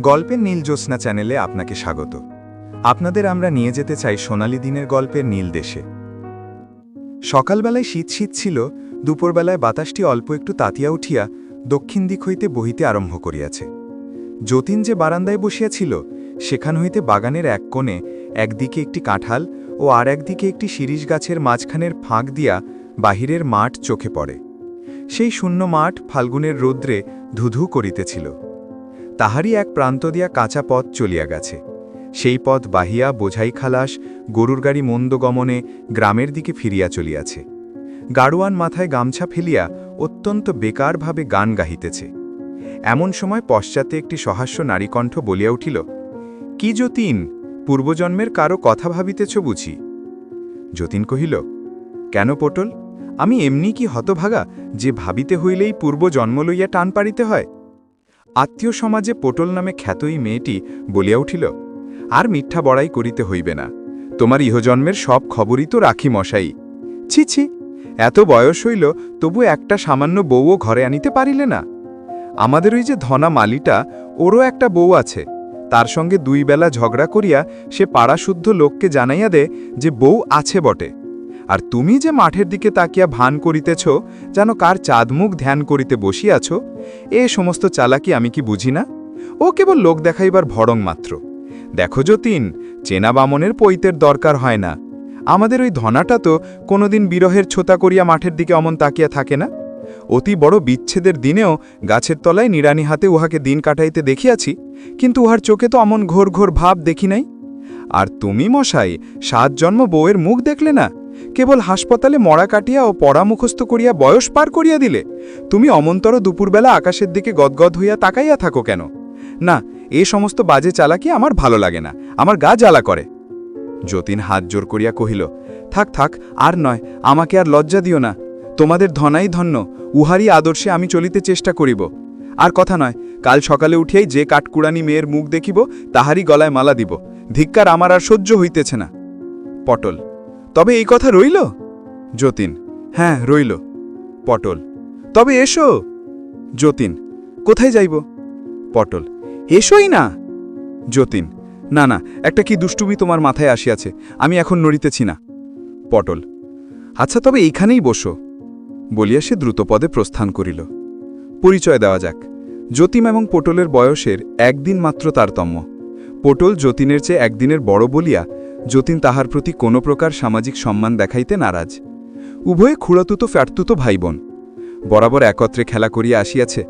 গল্পের নীল জ্যোৎস্না চ্যানেলে আপনাকে স্বাগত। আপনাদের আমরা নিয়ে যেতে চাই সোনালি দিনের গল্পের নীল দেশে। সকালবেলায় শীত শীত ছিল, দুপুরবেলায় বাতাসটি অল্প একটু তাতিয়া উঠিয়া দক্ষিণ দিক হইতে বহিতে আরম্ভ করিয়াছে। যতীন যে বারান্দায় বসিয়াছিল, সেখান হইতে বাগানের এক কোণে একদিকে একটি কাঁঠাল ও আর একদিকে একটি শিরিষ গাছের মাঝখানের ফাঁক দিয়া বাহিরের মাঠ চোখে পড়ে। সেই শূন্য মাঠ ফাল্গুনের রৌদ্রে ধুধু করিতেছিল। তাহারই এক প্রান্ত দিয়া কাঁচা পথ চলিয়া গেছে। সেই পথ বাহিয়া বোঝাই খালাস গরুর গাড়ি মন্দ গমনে গ্রামের দিকে ফিরিয়া চলিয়াছে। গাড়োয়ান মাথায় গামছা ফেলিয়া অত্যন্ত বেকারভাবে গান গাহিতেছে। এমন সময় পশ্চাতে একটি সহাস্য নারীকণ্ঠ বলিয়া উঠিল, কি যতীন, পূর্বজন্মের কারও কথা ভাবিতেছ বুঝি? যতীন কহিল, কেন পটল? আমি এমনি কি হতভাগা যে ভাবিতে হইলেই পূর্বজন্ম লইয়া টান পাড়িতে হয়? আত্মীয় সমাজে পটল নামে খ্যাতই মেয়েটি বলিয়া উঠিল, আর মিথ্যা বড়াই করিতে হইবে না। তোমার ইহজন্মের সব খবরই তো রাখি মশাই। ছি ছি, এত বয়স হইল, তবু একটা সামান্য বউও ঘরে আনিতে পারিলে না? আমাদের ওই যে ধনা মালিটা, ওরও একটা বউ আছে। তার সঙ্গে দুই বেলা ঝগড়া করিয়া সে পাড়াশুদ্ধ লোককে জানাইয়া দে যে বউ আছে বটে। আর তুমি যে মাঠের দিকে তাকিয়া ভান করিতেছ, যেন কার চাঁদমুখ ধ্যান করিতে বসিয়াছ, এ সমস্ত চালাকি আমি কি বুঝি না? ও কেবল লোক দেখাইবার ভড়ং মাত্র। দেখো যতীন, চেনা বামনের পৈতের দরকার হয় না। আমাদের ওই ধনাটা তো কোনোদিন বিরহের ছোতা করিয়া মাঠের দিকে অমন তাকিয়া থাকে না। অতি বড় বিচ্ছেদের দিনেও গাছের তলায় নিরানি হাতে উহাকে দিন কাটাইতে দেখিয়াছি, কিন্তু উহার চোখে তো অমন ঘোর ঘোর ভাব দেখি নাই। আর তুমি মশাই, সাত জন্ম বউয়ের মুখ দেখলে না? কেবল হাসপাতালে মরা কাটিয়া ও পড়া মুখস্থ করিয়া বয়স পার করিয়া দিলে, তুমি অমন্তর দুপুরবেলা আকাশের দিকে গদগদ হইয়া তাকাইয়া থাকো কেন? না, এ সমস্ত বাজে চালাকি আমার ভালো লাগে না, আমার গা জ্বালা করে। যতীন হাত জোর করিয়া কহিল, থাক থাক, আর নয়, আমাকে আর লজ্জা দিও না। তোমাদের ধনাই ধন্য, উহারই আদর্শে আমি চলিতে চেষ্টা করিব। আর কথা নয়, কাল সকালে উঠিয়াই যে কাঠকুড়ানি মেয়ের মুখ দেখিব, তাহারই গলায় মালা দিব। ধিক্কার আমার আর সহ্য হইতেছে না। পটল তবে এই কথা রইল? যতীন হ্যাঁ রইল। পটল, তবে এসো। যতীন, কোথায় যাইব? পটল, এসোই না। যতীন, না না, একটা কি দুষ্টুমি তোমার মাথায় আসিয়াছে, আমি এখন নড়িতেছি না। পটল আচ্ছা তবে এইখানেই বসো। বলিয়া সে দ্রুতপদে প্রস্থান করিল। পরিচয় দেওয়া যাক। যতীন এবং পটলের বয়সের একদিন মাত্র তারতম্য। পটল যতীনের চেয়ে একদিনের বড় বলিয়া যতীন তাহার প্রতি কোনো প্রকার সামাজিক সম্মান দেখাইতে নারাজ। উভয়ে খুড়াতুতো, ফ্যাটতুতো ভাইবোন। বরাবর একত্রে খেলা করিয়া আসিয়াছে।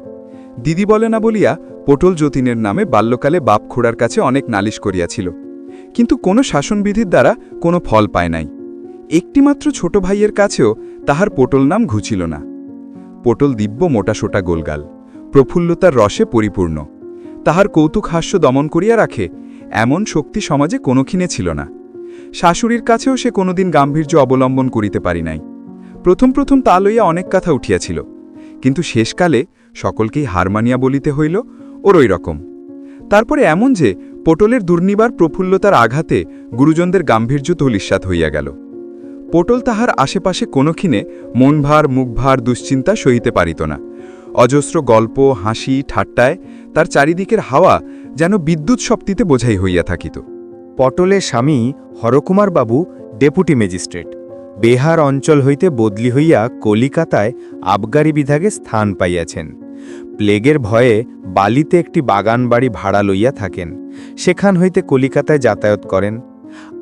দিদি বলে না বলিয়া পটল যতীনের নামে বাল্যকালে বাপ খুড়ার কাছে অনেক নালিশ করিয়াছিল। কিন্তু কোনো শাসনবিধির দ্বারা কোনো ফল পায় নাই। একটিমাত্র ছোট ভাইয়ের কাছেও তাহার পটল নাম ঘুছিল না। পটল দিব্য মোটাসোটা গোলগাল। প্রফুল্লতার রসে পরিপূর্ণ। তাহার কৌতুক হাস্য দমন করিয়া রাখে, এমন শক্তি সমাজে কোনোক্ষিনে ছিল না। শাশুড়ির কাছেও সে কোনোদিন গাম্ভীর্য অবলম্বন করিতে পারি নাই। প্রথম প্রথম তা লইয়া অনেক কথা উঠিয়াছিল। কিন্তু শেষকালে সকলকেই হারমানিয়া বলিতে হইল ওর ওই রকম। তারপরে এমন যে পটলের দুর্নিবার প্রফুল্লতার আঘাতে গুরুজনদের গাম্ভীর্য তলিস্বাত হইয়া গেল। পটল তাহার আশেপাশে কোনোক্ষিনে মনভার, মুখভার দুশ্চিন্তা সহিতে পারিত না। অজস্র গল্প, হাসি, ঠাট্টায় তার চারিদিকের হাওয়া যেন বিদ্যুৎ শক্তিতে বোঝাই হইয়া থাকিত। পটলের স্বামী হরকুমার বাবু ডেপুটি ম্যাজিস্ট্রেট। বেহার অঞ্চল হইতে বদলি হইয়া কলিকাতায় আবগারি বিভাগে স্থান পাইয়াছেন। প্লেগের ভয়ে বালিতে একটি বাগান বাড়ি ভাড়া লইয়া থাকেন। সেখান হইতে কলিকাতায় যাতায়াত করেন।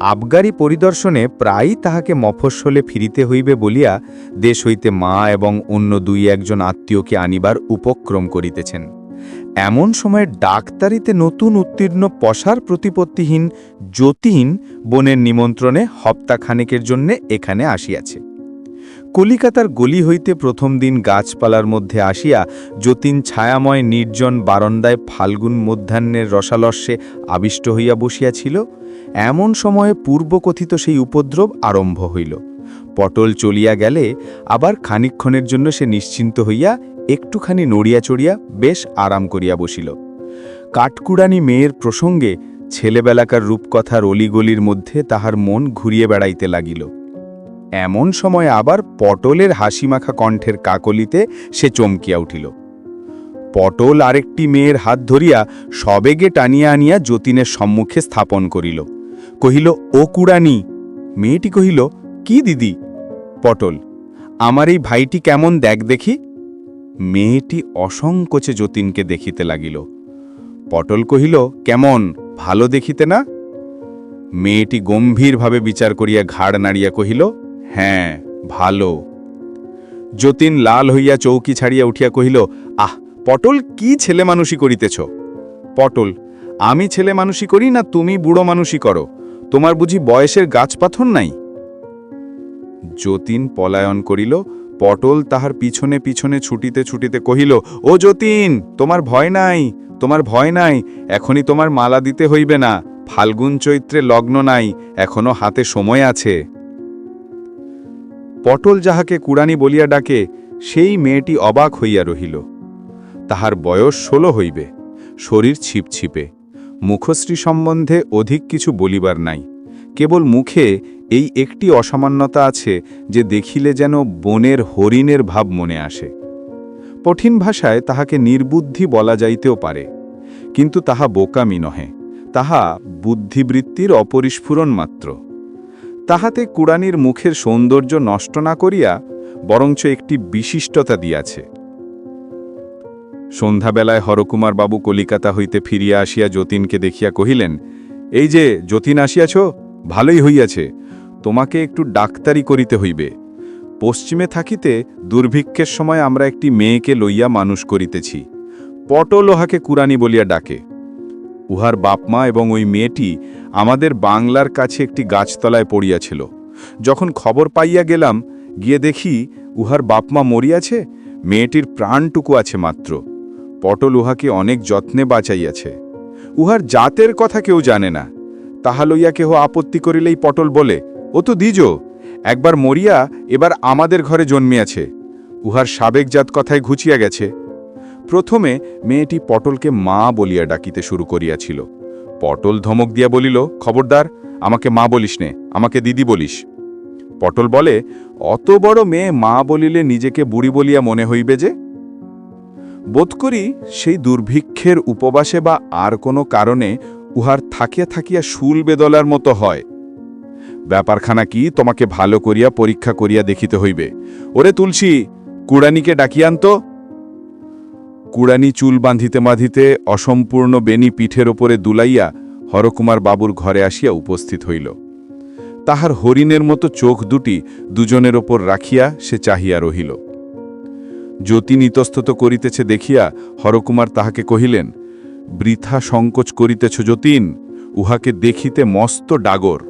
আবগারি পরিদর্শনে প্রায়ই তাহাকে মফস্বলে ফিরিতে হইবে বলিয়া দেশ হইতে মা এবং অন্য দুই একজন আত্মীয়কে আনিবার উপক্রম করিতেছেন। এমন সময় ডাক্তারিতে নতুন উত্তীর্ণ পশার প্রতিপত্তিহীন যতীন বনের নিমন্ত্রণে হপ্তাখানেকের জন্যে এখানে আসিয়াছে। কলিকাতার গলি হইতে প্রথম দিন গাছপালার মধ্যে আসিয়া যতীন ছায়াময় নির্জন বারন্দায় ফাল্গুন মধ্যাহ্নের রসালস্যে আবিষ্ট হইয়া বসিয়াছিল, এমন সময়ে পূর্বকথিত সেই উপদ্রব আরম্ভ হইল। পটল চলিয়া গেলে আবার খানিক্ষণের জন্য সে নিশ্চিন্ত হইয়া একটুখানি নড়িয়া চড়িয়া বেশ আরাম করিয়া বসিল। কাঠকুড়ানি মেয়ের প্রসঙ্গে ছেলেবেলাকার রূপকথার অলিগলির মধ্যে তাহার মন ঘুরিয়ে বেড়াইতে লাগিল। এমন সময় আবার পটলের হাসিমাখা কণ্ঠের কাকলিতে সে চমকিয়া উঠিল। পটল আরেকটি মেয়ের হাত ধরিয়া সবেগে টানিয়া আনিয়া যতীনের সম্মুখে স্থাপন করিল। কহিল, ও কুড়ানি! মেয়েটি কহিল, কি দিদি? পটল, আমার এই ভাইটি কেমন দেখ দেখি। মেয়েটি অসংকোচে যতীনকে দেখিতে লাগিল। পটল কহিল, কেমন? ভালো দেখিতে না? মেয়েটি গম্ভীরভাবে বিচার করিয়া ঘাড় নাড়িয়া কহিল হ্যাঁ ভালো। যতীন লাল হইয়া চৌকি ছাড়িয়া উঠিয়া কহিল, আহ, পটল, কি ছেলে মানুষই করিতেছ? পটল, আমি ছেলে মানুষই করি না, তুমি বুড়ো মানুষই করো। তোমার বুঝি বয়সের গাছপাথর নাই? যতীন পলায়ন করিল পটল তাহার পিছনে পিছনে ছুটিতে ছুটিতে কহিল, ও যতীন, তোমার ভয় নাই, তোমার ভয় নাই, এখনই তোমার মালা দিতে হইবে না, ফাল্গুন চৈত্রে লগ্ন নাই এখনও হাতে সময় আছে। পটল যাহাকে কুড়ানি বলিয়া ডাকে, সেই মেয়েটি অবাক হইয়া রহিল। তাহার বয়স ষোলো হইবে, শরীর ছিপছিপে, মুখশ্রী সম্বন্ধে অধিক কিছু বলিবার নাই। কেবল মুখে এই একটি অসামান্যতা আছে যে দেখিলে যেন বনের হরিণের ভাব মনে আসে। কঠিন ভাষায় তাহাকে নির্বুদ্ধি বলা যাইতেও পারে, কিন্তু তাহা বোকামি নহে, তাহা বুদ্ধিবৃত্তির অপরিস্ফুরণ মাত্র। তাহাতে কুড়ানির মুখের সৌন্দর্য নষ্ট না করিয়া বরঞ্চ একটি বিশিষ্টতা দিয়াছে। সন্ধ্যাবেলায় হরকুমার বাবু কলিকাতা হইতে ফিরিয়া আসিয়া যতীনকে দেখিয়া কহিলেন, এই যে, যতীন আসিয়াছ? ভালোই হইয়াছে, তোমাকে একটু ডাক্তারি করিতে হইবে। পশ্চিমে থাকিতে দুর্ভিক্ষের সময় আমরা একটি মেয়েকে লইয়া মানুষ করিতেছি। পটল ওহাকে কুরানি বলিয়া ডাকে। উহার বাপমা এবং ওই মেয়েটি আমাদের বাংলার কাছে একটি গাছতলায় পড়িয়াছিল। যখন খবর পাইয়া গেলাম, গিয়ে দেখি উহার বাপমা মরিয়াছে, মেয়েটির প্রাণটুকু আছে মাত্র। পটল উহাকে অনেক যত্নে বাঁচাইয়াছে। উহার জাতের কথা কেউ জানে না। তাহা লইয়া কেহ আপত্তি করিলেই পটল বলে, ও তো দ্বিজ, একবার মরিয়া এবার আমাদের ঘরে জন্মিয়াছে উহার সাবেক জাত কথায় ঘুচিয়া গেছে। প্রথমে মেয়েটি পটলকে মা বলিয়া ডাকিতে শুরু করিয়াছিল। পটল ধমক দিয়া বলিল, খবরদার, আমাকে মা বলিস নে, আমাকে দিদি বলিস পটল বলে, অত বড় মেয়ে মা বলিলে নিজেকে বুড়ি বলিয়া মনে হইবে যে? বোধ করি সেই দুর্ভিক্ষের উপবাসে বা আর কোনো কারণে উহার থাকিয়া থাকিয়া শুল বেদলার মতো হয়। ব্যাপারখানা কি তোমাকে ভালো করিয়া পরীক্ষা করিয়া দেখিতে হইবে। ওরে তুলসী, কুড়ানিকে ডাকিয়ান তো। কুড়ানি চুল বাঁধিতে বাঁধিতে অসম্পূর্ণ বেনি পিঠের ওপরে দুলাইয়া হরকুমার বাবুর ঘরে আসিয়া উপস্থিত হইল। তাহার হরিণের মতো চোখ দুটি দুজনের ওপর রাখিয়া সে চাহিয়া রহিল। যতীন ইতস্তত করিতেছে দেখিয়া হরকুমার তাহাকে কহিলেন বৃথা সংকোচ করিতেছ যতীন, উহাকে দেখিতে মস্ত ডাগর।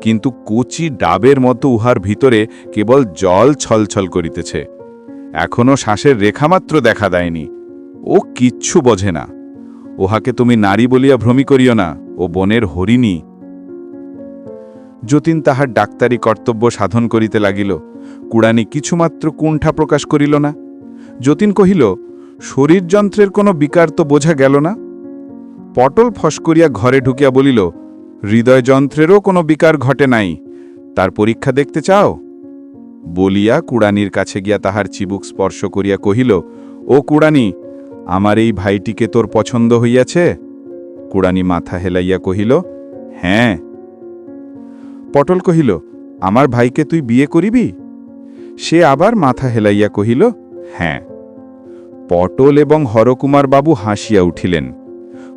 কিন্তু কুচি ডাবের মতো উহার ভিতরে কেবল জল ছলছল করিতেছে। এখনও শ্বাসের রেখামাত্র দেখা দেয়নি। ও কিচ্ছু বোঝে না। ওহাকে তুমি নারী বলিয়া ভ্রমি করিও না, ও বনের হরিণী। যতীন তাহার ডাক্তারি কর্তব্য সাধন করিতে লাগিল। কুড়ানি কিছুমাত্র কুণ্ঠা প্রকাশ করিল না। যতীন কহিল, শরীরযন্ত্রের কোনো বিকার তো বোঝা গেল না। পটল ফস করিয়া ঘরে ঢুকিয়া বলিল, হৃদয়যন্ত্রেরও কোনো বিকার ঘটে নাই, তার পরীক্ষা দেখতে চাও? বলিয়া কুড়ানির কাছে গিয়া তাহার চিবুক স্পর্শ করিয়া কহিল, ও কুড়ানি, আমার এই ভাইটিকে তোর পছন্দ হইয়াছে? কুড়ানি মাথা হেলাইয়া কহিল হ্যাঁ। পটল কহিল, আমার ভাইকে তুই বিয়ে করিবি? সে আবার মাথা হেলাইয়া কহিল হ্যাঁ। পটল এবং হরকুমার বাবু হাসিয়া উঠিলেন।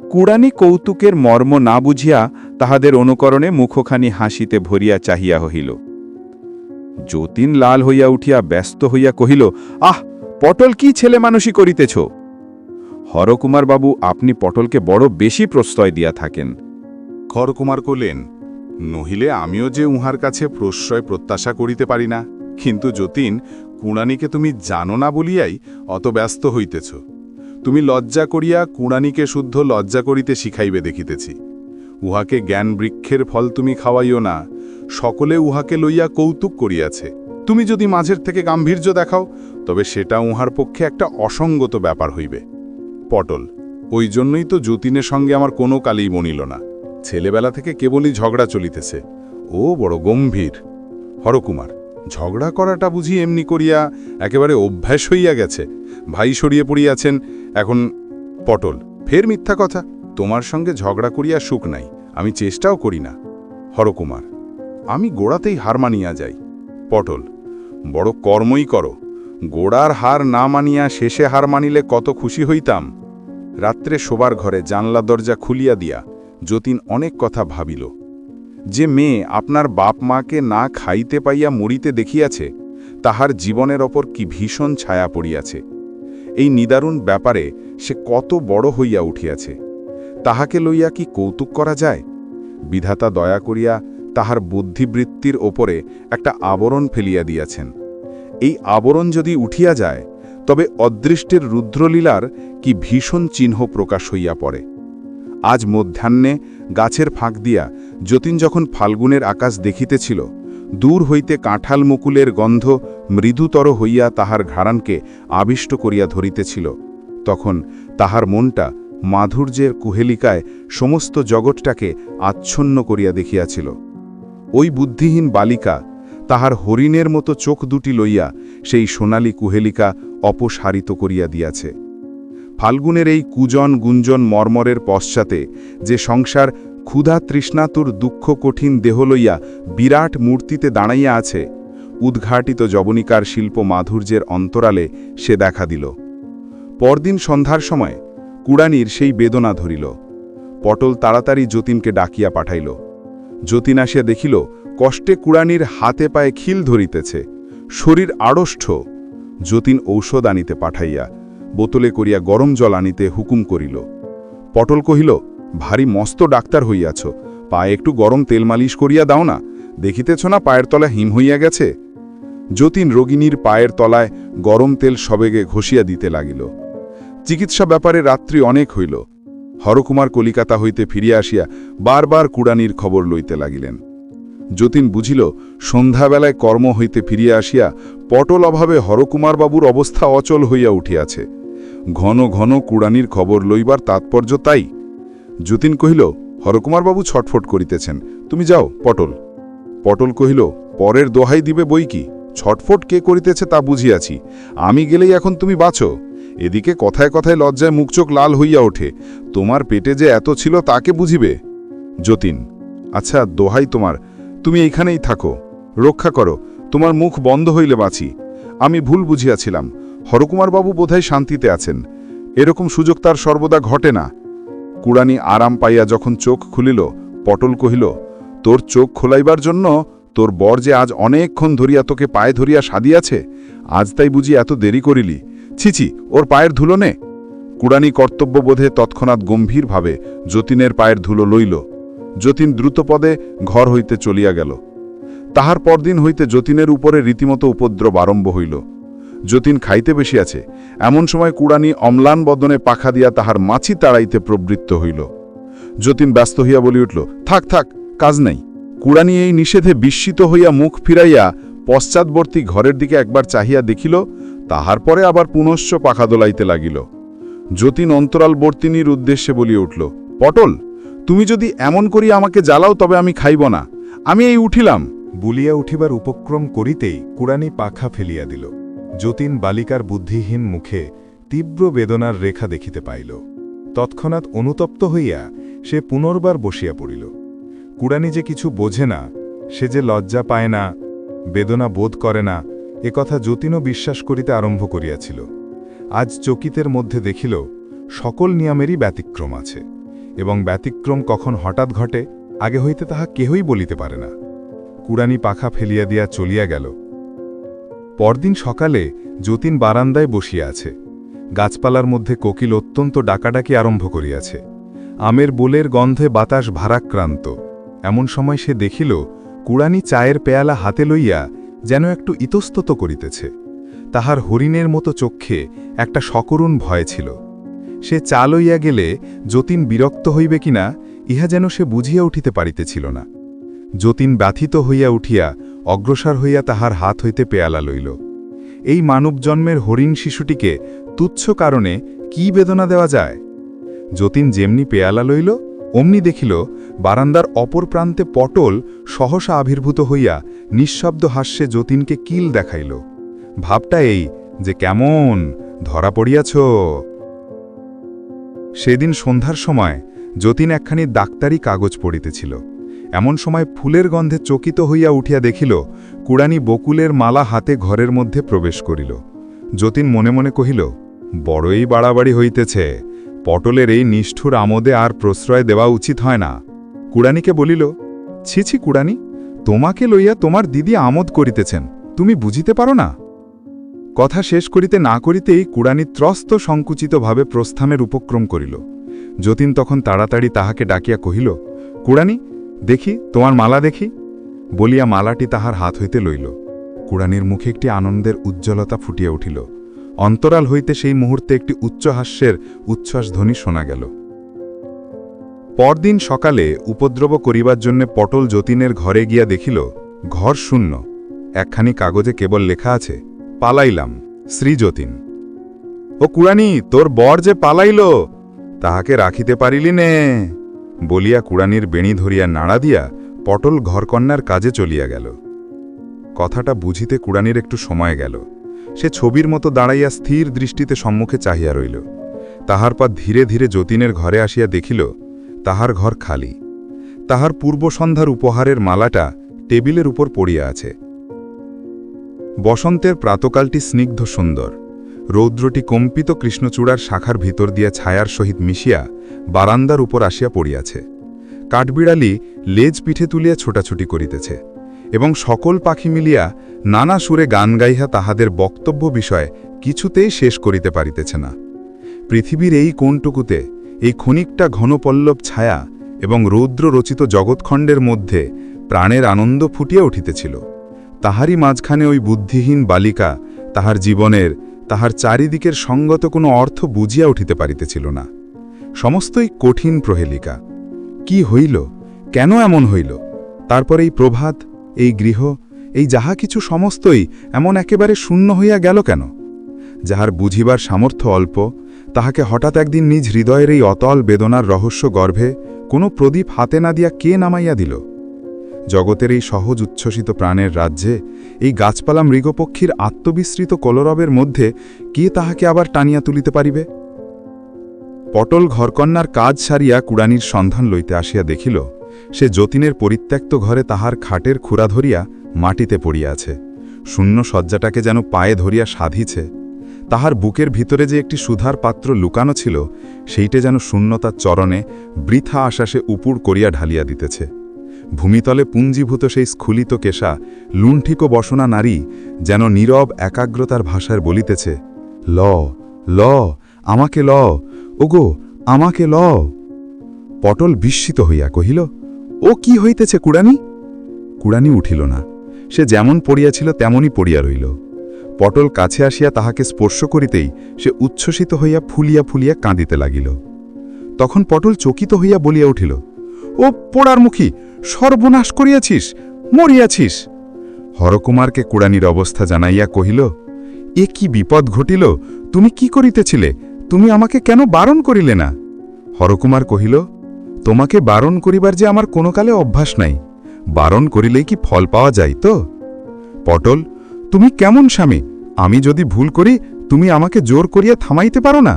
কুড়ানি কৌতুকের মর্ম না বুঝিয়া তাহাদের অনুকরণে মুখখানি হাসিতে ভরিয়া চাহিয়া হইল যতীন লাল হইয়া উঠিয়া ব্যস্ত হইয়া কহিল, আহ, পটল কি ছেলে মানুষই করিতেছ? হরকুমার বাবু, আপনি পটলকে বড় বেশি প্রশ্রয় দিয়া থাকেন। খরকুমার কলেন নহিলে আমিও যে উহার কাছে প্রশ্রয় প্রত্যাশা করিতে পারি না। কিন্তু যতীন কুণানীকে তুমি জানো না বলিয়াই অত ব্যস্ত হইতেছ। তুমি লজ্জা করিয়া কুণানীকে শুদ্ধ লজ্জা করিতে শিখাইবে দেখিতেছি। উহাকে জ্ঞান বৃক্ষের ফল তুমি খাওয়াইও না, সকলে উহাকে লইয়া কৌতুক করিয়াছে। তুমি যদি মাঝের থেকে গাম্ভীর্য দেখাও, তবে সেটা উহার পক্ষে একটা অসঙ্গত ব্যাপার হইবে। পটল, ওই জন্যই তো যতীনের সঙ্গে আমার কোনো কালেই মনিল না। ছেলেবেলা থেকে কেবলই ঝগড়া চলিতেছে। ও বড় গম্ভীর। হরকুমার ঝগড়া করাটা বুঝি এমনি করিয়া একেবারে অভ্যাস হইয়া গেছে। ভাই সরিয়ে পড়িয়াছেন এখন পটল। ফের মিথ্যা কথা। তোমার সঙ্গে ঝগড়া করিয়া সুখ নাই। আমি চেষ্টাও করি না। হরকুমার, আমি গোড়াতেই হার মানিয়া যাই। পটল, বড় কর্মই করো। গোড়ার হার না মানিয়া শেষে হার মানিলে কত খুশি হইতাম। রাত্রে শোবার ঘরে জানলা দরজা খুলিয়া দিয়া যতীন অনেক কথা ভাবিল। যে মেয়ে আপনার বাপ মাকে না খাইতে পাইয়া মরিতে দেখিয়াছে, তাহার জীবনের ওপর কি ভীষণ ছায়া পড়িয়াছে। এই নিদারুণ ব্যাপারে সে কত বড় হইয়া উঠিয়াছে। তাহাকে লইয়া কি কৌতুক করা যায়? বিধাতা দয়া করিয়া তাহার বুদ্ধিবৃত্তির ওপরে একটা আবরণ ফেলিয়া দিয়াছেন। এই আবরণ যদি উঠিয়া যায়, তবে অদৃষ্টের রুদ্রলীলার কি ভীষণ চিহ্ন প্রকাশ হইয়া পড়ে। আজ মধ্যাহ্নে গাছের ফাঁক দিয়া যতীন যখন ফাল্গুনের আকাশ দেখিতেছিল, দূর হইতে কাঁঠাল মুকুলের গন্ধ মৃদুতর হইয়া তাহার ঘাড়ানকে আবিষ্ট করিয়া ধরিতেছিল। তখন তাহার মনটা মাধুর্যের কুহেলিকায় সমস্ত জগৎটাকে আচ্ছন্ন করিয়া দেখিয়াছিল। ওই বুদ্ধিহীন বালিকা তাহার হরিণের মতো চোখ দুটি লইয়া সেই সোনালী কুহেলিকা অপসারিত করিয়া দিয়াছে। ফাল্গুনের এই কুজন গুঞ্জন মর্মরের পশ্চাতে যে সংসার ক্ষুধা তৃষ্ণাতুর দুঃখ কঠিন দেহ লইয়া বিরাট মূর্তিতে দাঁড়াইয়া আছে, উদ্ঘাটিত যবনিকার শিল্প মাধুর্যের অন্তরালে সে দেখা দিল। পরদিন সন্ধ্যার সময় কুড়ানির সেই বেদনা ধরিল। পটল তাড়াতাড়ি যতীনকে ডাকিয়া পাঠাইল। যতীন আসিয়া দেখিল, কষ্টে কুড়ানির হাতে পায়ে খিল ধরিতেছে, শরীর আড়ষ্ঠ। যতীন ঔষধ আনিতে পাঠাইয়া বোতলে করিয়া গরম জল আনিতে হুকুম করিল। পটল কহিল, ভারী মস্ত ডাক্তার হইয়াছ, পায়ে একটু গরম তেল মালিশ করিয়া দাও না, দেখিতেছ না পায়ের তলায় হিম হইয়া গেছে? যতীন রোগিনীর পায়ের তলায় গরম তেল সবেগে ঘষিয়া দিতে লাগিল। চিকিৎসা ব্যাপারে রাত্রি অনেক হইল। হরকুমার কলিকাতা হইতে ফিরিয়া আসিয়া বারবার কুড়ানির খবর লইতে লাগিলেন। যতীন বুঝিল, সন্ধ্যাবেলায় কর্ম হইতে ফিরিয়া আসিয়া পটল অভাবে হরকুমারবাবুর অবস্থা অচল হইয়া উঠিয়াছে। ঘন ঘন কুড়ানির খবর লইবার তাৎপর্য তাই। যতীন কহিল হরকুমারবাবু ছটফট করিতেছেন। তুমি যাও, পটল। পটল কহিল, পরের দোহাই দিবে বই কি? ছটফট কে করিতেছে তা বুঝিয়াছি। আমি গেলেই এখন তুমি বাঁচো। এদিকে কথায় কথায় লজ্জায় মুখচোখ লাল হইয়া ওঠে। তোমার পেটে যে এত ছিল তাকে বুঝিবে? যতীন আচ্ছা দোহাই তোমার। তুমি এইখানেই থাকো। রক্ষা করো। তোমার মুখ বন্ধ হইলে বাঁচি। আমি ভুল বুঝিয়াছিলাম। হরকুমারবাবু বোধহয় শান্তিতে আছেন। এরকম সুযোগ তার সর্বদা ঘটে না। কুড়ানি আরাম পাইয়া যখন চোখ খুলিল, পটল কহিল, তোর চোখ খোলাইবার জন্য তোর বর যে আজ অনেকক্ষণ ধরিয়া তোকে পায়ে ধরিয়া সাদিয়াছে, আজ তাই বুঝি এত দেরি করিলি। ছিছি ওর পায়ের ধুলো নে। কুড়ানি কর্তব্যবোধে তৎক্ষণাৎ গম্ভীরভাবে যতীনের পায়ের ধুলো লইল। যতীন দ্রুতপদে ঘর হইতে চলিয়া গেল। তাহার পরদিন হইতে যতীনের উপরে রীতিমতো উপদ্রব আরম্ভ হইল। যতীন খাইতে বসিয়াছে এমন সময় কুড়ানি অম্লান বদনে পাখা দিয়া তাহার মাছি তাড়াইতে প্রবৃত্ত হইল। যতীন ব্যস্ত হইয়া বলি উঠল, থাক থাক, কাজ নাই। কুড়ানি এই নিষেধে বিস্মিত হইয়া মুখ ফিরাইয়া পশ্চাৎবর্তী ঘরের দিকে একবার চাহিয়া দেখিল, তাহার পরে আবার পুনশ্চ পাখা দোলাইতে লাগিল। যতীন অন্তরালবর্তিনীর উদ্দেশ্যে বলিয়া উঠল, পটল, তুমি যদি এমন করি আমাকে জ্বালাও তবে আমি খাইব না। আমি এই উঠিলাম। বুলিয়া উঠিবার উপক্রম করিতেই কুড়ানি পাখা ফেলিয়া দিল। যতীন বালিকার বুদ্ধিহীন মুখে তীব্র বেদনার রেখা দেখিতে পাইল। তৎক্ষণাৎ অনুতপ্ত হইয়া সে পুনর্বার বসিয়া পড়িল। কুড়ানি যে কিছু বোঝে না, সে যে লজ্জা পায় না, বেদনা বোধ করে না, এ কথা যতীনও বিশ্বাস করিতে আরম্ভ করিয়াছিল। আজ চকিতের মধ্যে দেখিল, সকল নিয়মেরই ব্যতিক্রম আছে, এবং ব্যতিক্রম কখন হঠাৎ ঘটে, আগে হইতে তাহা কেহই বলিতে পারে না। কুড়ানি পাখা ফেলিয়া দিয়া চলিয়া গেল। পরদিন সকালে যতীন বারান্দায় বসিয়া আছে। গাছপালার মধ্যে কোকিল অত্যন্ত ডাকাডাকি আরম্ভ করিয়াছে। আমের বোলের গন্ধে বাতাস ভারাক্রান্ত। এমন সময় সে দেখিল, কুড়ানি চায়ের পেয়ালা হাতে লইয়া যেন একটু ইতস্তত করিতেছে। তাহার হরিণের মতো চক্ষে একটা সকরুণ ভয় ছিল। সে চা লইয়া গেলে যতীন বিরক্ত হইবে কিনা, ইহা যেন সে বুঝিয়া উঠিতে পারিতেছিল না। যতীন ব্যথিত হইয়া উঠিয়া অগ্রসর হইয়া তাহার হাত হইতে পেয়ালা লইল। এই মানবজন্মের হরিণ শিশুটিকে তুচ্ছ কারণে কি বেদনা দেওয়া যায়? যতীন যেমনি পেয়ালা লইল, অমনি দেখিল বারান্দার অপর প্রান্তে পটল সহসা আবির্ভূত হইয়া নিঃশব্দ হাস্যে যতীনকে কিল দেখাইল। ভাবটা এই যে কেমন ধরা পড়িয়াছ। সেদিন সন্ধ্যার সময় যতীন একখানি ডাক্তারি কাগজ পড়িতেছিল। এমন সময় ফুলের গন্ধে চকিত হইয়া উঠিয়া দেখিল, কুড়ানি বকুলের মালা হাতে ঘরের মধ্যে প্রবেশ করিল। যতীন মনে মনে কহিল, বড়ই বাড়াবাড়ি হইতেছে, পটলের এই নিষ্ঠুর আমোদে আর প্রশ্রয় দেওয়া উচিত হয় না। কুড়ানিকে বলিল, ছি ছি কুড়ানি, তোমাকে লইয়া তোমার দিদি আমোদ করিতেছেন, তুমি বুঝিতে পারো না? কথা শেষ করিতে না করিতেই কুড়ানি ত্রস্ত সংকুচিতভাবে প্রস্থানের উপক্রম করিল। যতীন তখন তাড়াতাড়ি তাহাকে ডাকিয়া কহিল, কুড়ানি দেখি, তোমার মালা দেখি? বলিয়া মালাটি তাহার হাত হইতে লইল। কুড়ানির মুখে একটি আনন্দের উজ্জ্বলতা ফুটিয়া উঠিল। অন্তরাল হইতে সেই মুহূর্তে একটি উচ্চহাস্যের উচ্ছ্বাস ধ্বনি শোনা গেল। পরদিন সকালে উপদ্রব করিবার জন্যে পটল যতীনের ঘরে গিয়া দেখিল, ঘর শূন্য। একখানি কাগজে কেবল লেখা আছে, পালাইলাম শ্রীযতীন ও কুড়ানি, তোর বর যে পালাইল, তাহাকে রাখিতে পারিলি নে। বলিয়া কুড়ানির বেণী ধরিয়া নাড়া দিয়া পটল ঘরকন্যার কাজে চলিয়া গেল। কথাটা বুঝিতে কুড়ানির একটু সময় গেল। সে ছবির মতো দাঁড়াইয়া স্থির দৃষ্টিতে সম্মুখে চাহিয়া রইল। তাহার পর ধীরে ধীরে যতীনের ঘরে আসিয়া দেখিল, তাহার ঘর খালি। তাহার পূর্ব সন্ধ্যার উপহারের মালাটা টেবিলের উপর পড়িয়া আছে। বসন্তের প্রাতকালটি স্নিগ্ধ সুন্দর। রৌদ্রটি কম্পিত কৃষ্ণচূড়ার শাখার ভিতর দিয়া ছায়ার সহিত মিশিয়া বারান্দার উপর আসিয়া পড়িয়াছে। কাঠবিড়ালি লেজ পিঠে তুলিয়া ছোটাছুটি করিতেছে এবং সকল পাখি মিলিয়া নানা সুরে গান গাইহা তাহাদের বক্তব্য বিষয় কিছুতেই শেষ করিতে পারিতেছে না। পৃথিবীর এই কোণটুকুতে এই ক্ষণিকটা ঘনপল্লব ছায়া এবং রৌদ্র রচিত জগৎখণ্ডের মধ্যে প্রাণের আনন্দ ফুটিয়া উঠিতেছিল। তাহারই মাঝখানে ওই বুদ্ধিহীন বালিকা তাহার জীবনের, তাহার চারিদিকের সঙ্গত কোনো অর্থ বুঝিয়া উঠিতে পারিতেছিল না। সমস্তই কঠিন প্রহেলিকা। কি হইল? কেন এমন হইল? তারপর এই প্রভাত, এই গৃহ, এই যাহা কিছু সমস্তই এমন একেবারে শূন্য হইয়া গেল কেন? যাহার বুঝিবার সামর্থ্য অল্প, তাহাকে হঠাৎ একদিন নিজ হৃদয়ের এই অতল বেদনার রহস্য গর্ভে কোনো প্রদীপ হাতে না দিয়া কে নামাইয়া দিল? জগতের এই সহজ উচ্ছ্বসিত প্রাণের রাজ্যে এই গাছপালা মৃগপক্ষীর আত্মবিস্মৃত কলরবের মধ্যে কে তাহাকে আবার টানিয়া তুলিতে পারিবে? পটল ঘরকন্যার কাজ সারিয়া কুড়ানির সন্ধান লইতে আসিয়া দেখিল, সে যতীনের পরিত্যক্ত ঘরে তাহার খাটের খুঁড়া ধরিয়া মাটিতে পড়িয়াছে। শূন্য শয্যাটাকে যেন পায়ে ধরিয়া সাধিছে। তাহার বুকের ভিতরে যে একটি সুধার পাত্র লুকানো ছিল, সেইটে যেন শূন্যতার চরণে বৃথা আশাসে উপুর করিয়া ঢালিয়া দিতেছে। ভূমিতলে পুঞ্জীভূত সেই স্খুলিত কেশা, লুণ্ঠিক বসনা নারী যেন নীরব একাগ্রতার ভাষায় বলিতেছে, ল ল, আমাকে ল ওগো, আমাকে ল পটল বিস্মিত হইয়া কহিল, ও কি হইতেছে কুড়ানি? কুড়ানি উঠিল না। সে যেমন পড়িয়াছিল তেমনই পড়িয়া রইল। পটল কাছে আসিয়া তাহাকে স্পর্শ করিতেই সে উচ্ছ্বসিত হইয়া ফুলিয়া ফুলিয়া কাঁদিতে লাগিল। তখন পটল চকিত হইয়া বলিয়া উঠিল, ও পোড়ার মুখী সর্বনাশ করিয়াছিস, মরিয়াছিস? হরকুমারকে কুড়ানির অবস্থা জানাইয়া কহিল, এ কি বিপদ ঘটিল? তুমি কি করিতেছিলে? তুমি আমাকে কেন বারণ করিলে না? হরকুমার কহিল, তোমাকে বারণ করিবার যে আমার কোনো কালে অভ্যাস নাই, বারণ করিলেই কি ফল পাওয়া যায় তো? পটল, তুমি কেমন স্বামী? আমি যদি ভুল করি, তুমি আমাকে জোর করিয়া থামাইতে পারো না?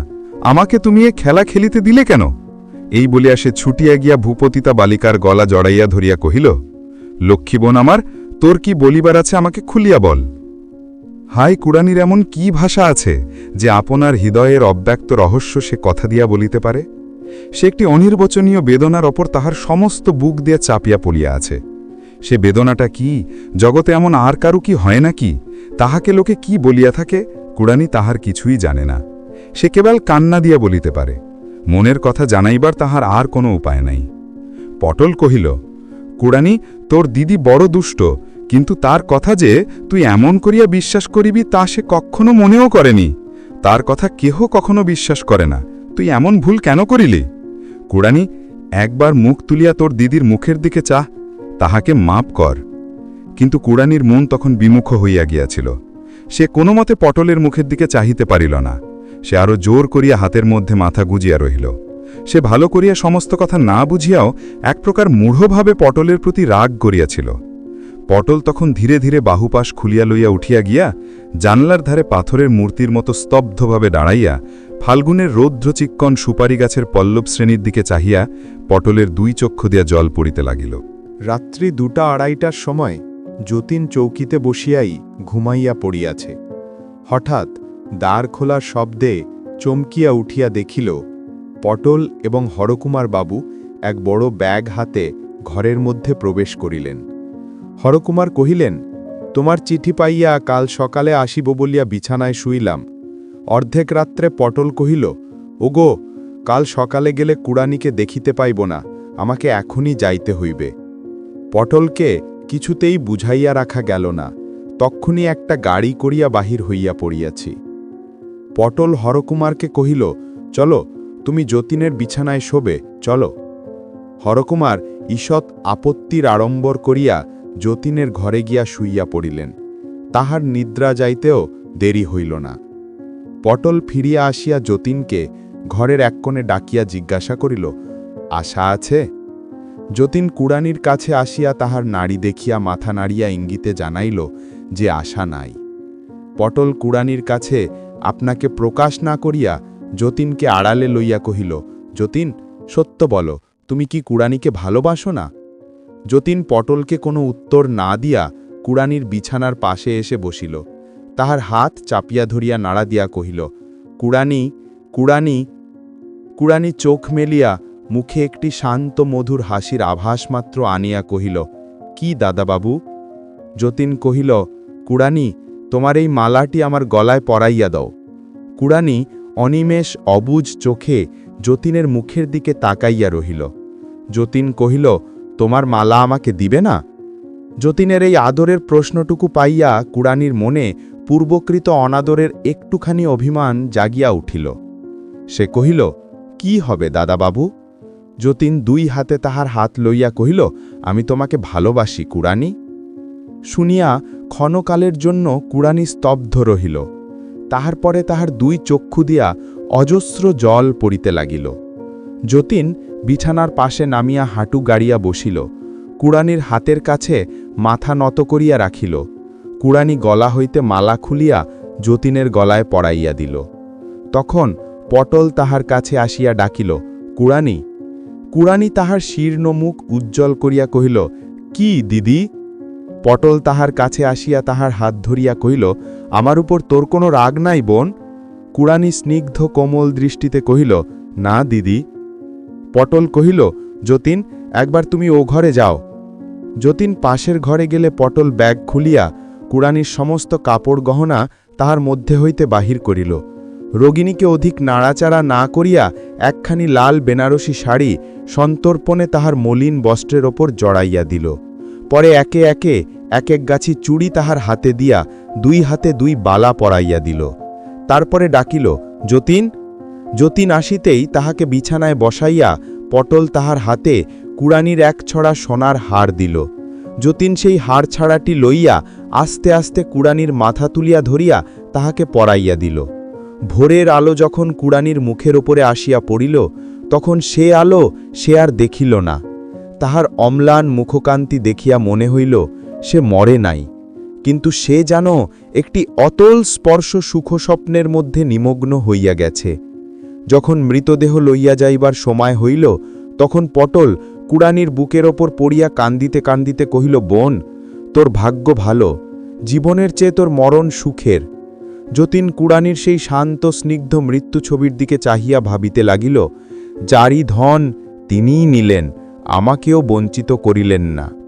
আমাকে তুমি এ খেলা খেলিতে দিলে কেন? এই বলিয়া সে ছুটিয়া গিয়া ভূপতিতা বালিকার গলা জড়াইয়া ধরিয়া কহিল, লক্ষ্মীবোন আমার, তোর কি বলিবার আছে আমাকে খুলিয়া বল। হাই কুড়ানির এমন কি ভাষা আছে যে আপনার হৃদয়ের অব্যক্ত রহস্য সে কথা দিয়া বলিতে পারে? সে একটি অনির্বচনীয় বেদনার ওপর তাহার সমস্ত বুক দিয়া চাপিয়া পড়িয়া আছে। সে বেদনাটা কি? জগতে এমন আর কারু কি হয় নাকি? তাহাকে লোকে কি বলিয়া থাকে? কুড়ানি তাহার কিছুই জানে না। সে কেবল কান্না দিয়া বলিতে পারে। মনের কথা জানাইবার তাহার আর কোনো উপায় নাই। পটল কহিল, কুড়ানি, তোর দিদি বড় দুষ্ট। কিন্তু তার কথা যে তুই এমন করিয়া বিশ্বাস করিবি তা সে কখনো মনেও করেনি। তার কথা কেহ কখনো বিশ্বাস করে না। তুই এমন ভুল কেন করিলি? কুড়ানি, একবার মুখ তুলিয়া তোর দিদির মুখের দিকে চাহ তাহাকে মাপ কর। কিন্তু কুড়ানির মন তখন বিমুখ হইয়া গিয়াছিল। সে কোনো মতে পটলের মুখের দিকে চাহিতে পারিল না। সে আরও জোর করিয়া হাতের মধ্যে মাথা গুজিয়া রহিল। সে ভালো করিয়া সমস্ত কথা না বুঝিয়াও এক প্রকার মূঢ়ভাবে পটলের প্রতি রাগ করিয়াছিল। পটল তখন ধীরে ধীরে বাহুপাশ খুলিয়া লইয়া উঠিয়া গিয়া জানলার ধারে পাথরের মূর্তির মতো স্তব্ধভাবে দাঁড়াইয়া ফাল্গুনের রৌদ্রচিক্কণ সুপারি গাছের পল্লব শ্রেণির দিকে চাহিয়া পটলের দুই চক্ষু দিয়া জল পড়িতে লাগিল। রাত্রি দুটা আড়াইটার সময় যতীন চৌকিতে বসিয়াই ঘুমাইয়া পড়িয়াছে। হঠাৎ দ্বার খোলার শব্দে চমকিয়া উঠিয়া দেখিল, পটল এবং হরকুমার বাবু এক বড় ব্যাগ হাতে ঘরের মধ্যে প্রবেশ করিলেন। হরকুমার কহিলেন, তোমার চিঠি পাইয়া কাল সকালে আসিব বলিয়া বিছানায় শুইলাম। অর্ধেক রাত্রে পটল কহিল, ওগো, কাল সকালে গেলে কুড়ানিকে দেখিতে পাইব না, আমাকে এখনই যাইতে হইবে। পটলকে কিছুতেই বুঝাইয়া রাখা গেল না, তক্ষুনি একটা গাড়ি করিয়া বাহির হইয়া পড়িয়াছি। পটল হরকুমারকে কহিল, চলো, তুমি যতীনের বিছানায় শোবে, চলো হরকুমার ঈষৎ আপত্তির আড়ম্বর করিয়া যতীনের ঘরে গিয়া শুইয়া পড়িলেন। তাহার নিদ্রা যাইতেও দেরি হইল না। পটল ফিরিয়া আসিয়া যতীনকে ঘরের এক কোণে ডাকিয়া জিজ্ঞাসা করিল, আশা আছে? যতীন কুড়ানির কাছে আসিয়া তাহার নাড়ি দেখিয়া মাথা নাড়িয়া ইঙ্গিতে জানাইল যে আশা নাই। পটল কুড়ানির কাছে আপনাকে প্রকাশ না করিয়া যতীনকে আড়ালে লইয়া কহিল, যতীন, সত্য বলো, তুমি কি কুড়ানিকে ভালোবাসো না? যতীন পটলকে কোনো উত্তর না দিয়া কুড়ানির বিছানার পাশে এসে বসিল। তাহার হাত চাপিয়া ধরিয়া নাড়া দিয়া কহিল, কুড়ানি কুড়ানি কুড়ানি চোখ মেলিয়া মুখে একটি শান্ত মধুর হাসির আভাস মাত্র আনিয়া কহিল, কি দাদাবাবু? যতীন কহিল, কুড়ানি, তোমার এই মালাটি আমার গলায় পরাইয়া দাও। কুড়ানি অনিমেষ অবুজ চোখে যতীনের মুখের দিকে তাকাইয়া রহিল। যতীন কহিল তোমার মালা আমাকে দিবে না? যতীনের এই আদরের প্রশ্নটুকু পাইয়া কুড়ানির মনে পূর্বকৃত অনাদরের একটুখানি অভিমান জাগিয়া উঠিল। সে কহিল, কি হবে দাদাবাবু? যতীন দুই হাতে তাহার হাত লইয়া কহিল, আমি তোমাকে ভালোবাসি কুড়ানি। শুনিয়া ক্ষণকালের জন্য কুড়ানি স্তব্ধ রহিল। তাহার পরে তাহার দুই চক্ষু দিয়া অজস্র জল পড়িতে লাগিল। যতীন বিছানার পাশে নামিয়া হাঁটু গাড়িয়া বসিল। কুড়ানির হাতের কাছে মাথা নত করিয়া রাখিল। কুড়ানি গলা হইতে মালা খুলিয়া যতীনের গলায় পড়াইয়া দিল। তখন পটল তাহার কাছে আসিয়া ডাকিল, কুড়ানি কুড়ানি তাহার শীর্ণ মুখ উজ্জ্বল করিয়া কহিল, কি দিদি? পটল তাহার কাছে আসিয়া তাহার হাত ধরিয়া কহিল, আমার উপর তোর কোনো রাগ নাই বোন? কুড়ানি স্নিগ্ধ কোমল দৃষ্টিতে কহিল, না দিদি পটল কহিল, যতীন, একবার তুমি ও ঘরে যাও। যতীন পাশের ঘরে গেলে পটল ব্যাগ খুলিয়া কুড়ানির সমস্ত কাপড় গহনা তাহার মধ্যে হইতে বাহির করিল। রোগিণীকে অধিক নাড়াচাড়া না করিয়া একখানি লাল বেনারসি শাড়ি সন্তর্পণে তাহার মলিন বস্ত্রের ওপর জড়াইয়া দিল। পরে একে একে এক এক গাছি চুড়ি তাহার হাতে দিয়া দুই হাতে দুই বালা পরাইয়া দিল। তারপরে ডাকিল, যতীন যতীন আসিতেই তাহাকে বিছানায় বসাইয়া পটল তাহার হাতে কুড়ানির এক ছড়া সোনার হার দিল। যতীন সেই হাড় ছাড়াটি লইয়া আস্তে আস্তে কুড়ানির মাথা তুলিয়া ধরিয়া তাহাকে পরাইয়া দিল। ভোরের আলো যখন কুড়ানির মুখের ওপরে আসিয়া পড়িল, তখন সে আলো সে আর দেখিল না। তাহার অম্লান মুখকান্তি দেখিয়া মনে হইল, সে মরে নাই। কিন্তু সে যেন একটি অতল স্পর্শ সুখস্বপ্নের মধ্যে নিমগ্ন হইয়া গেছে। যখন মৃতদেহ লইয়া যাইবার সময় হইল, তখন পটল কুড়ানির বুকের ওপর পড়িয়া কান্দিতে কান্দিতে কহিল, বোন, তোর ভাগ্য ভালো, জীবনের চেয়ে তোর মরণ সুখের। যতীন কুড়ানির সেই শান্ত, স্নিগ্ধ মৃত্যু ছবির দিকে চাহিয়া ভাবিতে লাগিল, যারই ধন তিনিই নিলেন, আমাকেও বঞ্চিত করিলেন না।